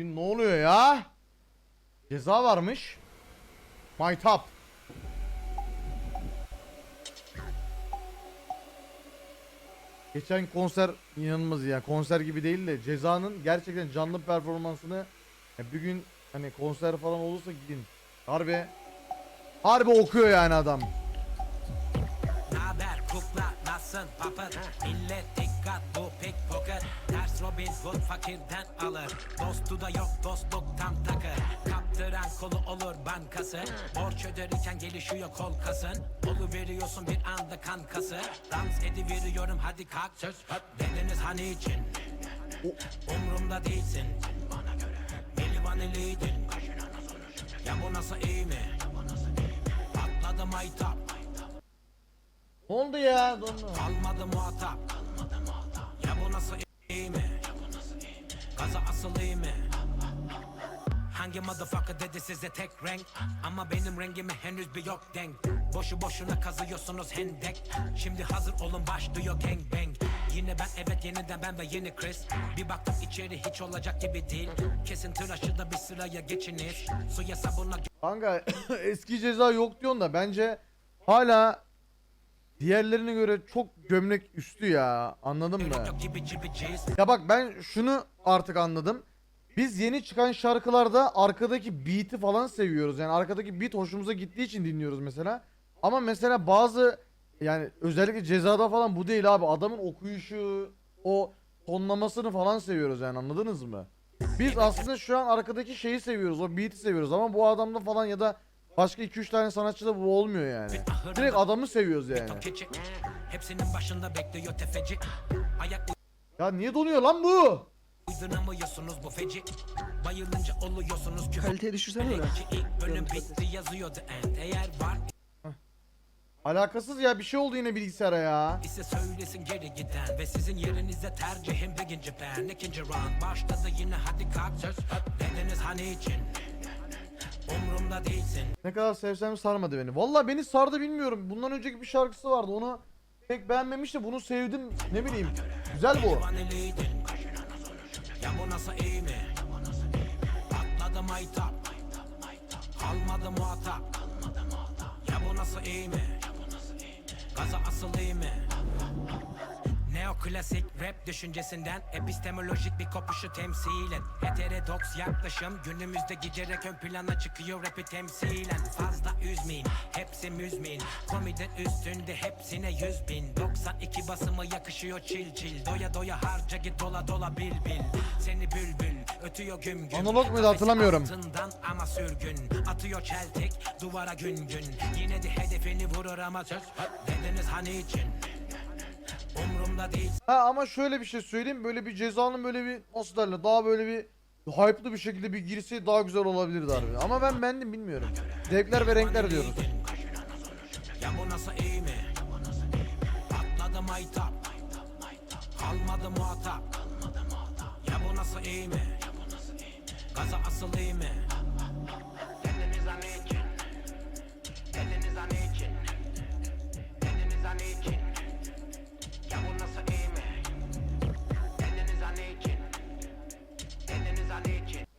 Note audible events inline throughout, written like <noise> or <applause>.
Gün ne oluyor ya? Ceza varmış. Maytap. Geçen konser inanılmaz ya. Konser gibi değil de cezanın gerçekten canlı performansını ya bir gün hani konser falan olursa gidin. Harbi harbi okuyor yani adam. Naber kukla nasılsın papıt Millet Hood fakirden alır. Dostu da yok dostluk tam takır Kaptıran kolu olur bankası. Borç öderken gelişiyor kol kasın. Olu veriyorsun bir anda kan kası. Dans ediveriyorum hadi kalk. Söz Dediniz hani için? Umrumda değilsin. Bana göre. Milli vaniliydin Ya bu nasıl iyi mi? Patladı maytap. Ne oldu ya? Dondu. Kalmadı muhatap. Ya bu nasıl? Gaza asıl iyi mi? Hangi motherfucker dedi size tek renk? Ama benim rengime henüz bir yok denk. Boşu boşuna kazıyorsunuz hendek. Şimdi hazır olun başlıyor gang bang. Yine ben evet yeniden ben ve yeni Chris. Bir baktım içeri hiç olacak gibi değil. Kesin tıraşı da bir sıraya geçiniz Suya sabuna Kanka <coughs> eski ceza yok diyorsun da bence hala diğerlerine göre çok gömlek üstü ya. Anladın mı? Ya bak ben şunu artık anladım. Biz yeni çıkan şarkılarda arkadaki beat'i falan seviyoruz. Yani arkadaki beat hoşumuza gittiği için dinliyoruz mesela. Ama mesela bazı yani özellikle cezada falan bu değil abi. Adamın okuyuşu, o tonlamasını falan seviyoruz yani anladınız mı? Biz aslında şu an arkadaki şeyi seviyoruz. O beat'i seviyoruz ama bu adamda falan ya da başka 2-3 tane sanatçıda bu olmuyor yani. Direkt adamı seviyoruz yani. Hepsinin başında bekliyor tefeci Ayak Ya niye donuyor lan bu? uydunamıyorsunuz bu feci Bayılınca oluyorsunuz küfür Kaliteyi düşürsene öyle. İki ilk bölüm bitti yazıyordu end Eğer var Alakasız ya bir şey oldu yine bilgisayara ya. ise söylesin geri giden Ve sizin yerinize tercihim birinci ben İkinci round başladı yine hadi kalk söz Dediniz hani için Umrumda değilsin Ne kadar sevsem sarmadı beni. Vallahi beni sardı bilmiyorum. Bundan önceki bir şarkısı vardı. Onu pek beğenmemiştim. Bunu sevdim. Ne bileyim. Güzel bu. Vaniliydin Ya bu nasıl iyi mi? Patladı maytap Kalmadı muhatap Ya bu nasıl iyi mi? Gaza asıl iyi mi? Neoklasik rap düşüncesinden epistemolojik bir kopuşu temsilen Heterodoks yaklaşım günümüzde giderek ön plana çıkıyor rapi temsilen. Fazla üzmeyin hepsi müzmin. Komiden üstünde hepsine yüz bin. 92 basımı yakışıyor çil çil. Doya doya harca git dola dola bil bil. Seni bülbül ötüyor güm güm. Analog muydu? Hatırlamıyorum. altından ama sürgün. Atıyor çeltik duvara gün gün. Yine de hedefini vurur ama söz Dediniz hani için Umrumda değil Ha ama şöyle bir şey söyleyeyim. Böyle bir cezanın böyle bir nasıl derler daha böyle bir hype'lı bir şekilde bir girse daha güzel olabilirdi harbi. Ama ben bendim bilmiyorum. Zevkler ve renkler diyoruz. Ya bu nasıl iyi mi? Patladı maytap Kalmadı muhatap Ya bu nasıl iyi mi? Gaza asıl iyi mi?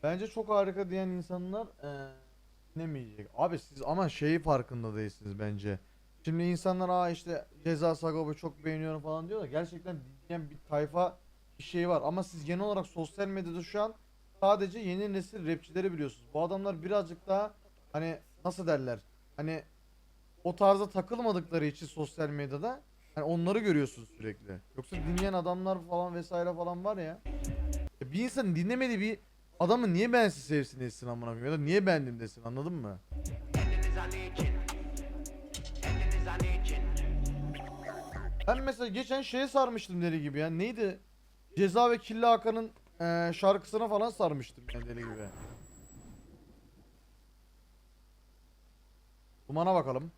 Bence çok harika diyen insanlar eee dinlemeyecek. Abi siz ama şeyi farkında değilsiniz bence. Şimdi insanlar aa işte ceza Sagop'u çok beğeniyorum falan diyor da gerçekten dinleyen bir tayfa bir şey var. Ama siz genel olarak sosyal medyada şu an sadece yeni nesil rapçileri biliyorsunuz. Bu adamlar birazcık daha hani nasıl derler? Hani o tarza takılmadıkları için sosyal medyada hani onları görüyorsunuz sürekli. Yoksa dinleyen adamlar falan vesaire falan var ya. Ya bir insan dinlemediği bir adamı niye beğensin sevsin etsin amına koyayım ya da niye beğendim desin anladın mı? Ben mesela geçen şeye sarmıştım deli gibi ya neydi? Ceza ve Killa Hakan'ın eee, şarkısına falan sarmıştım yani deli gibi. Dumana bakalım.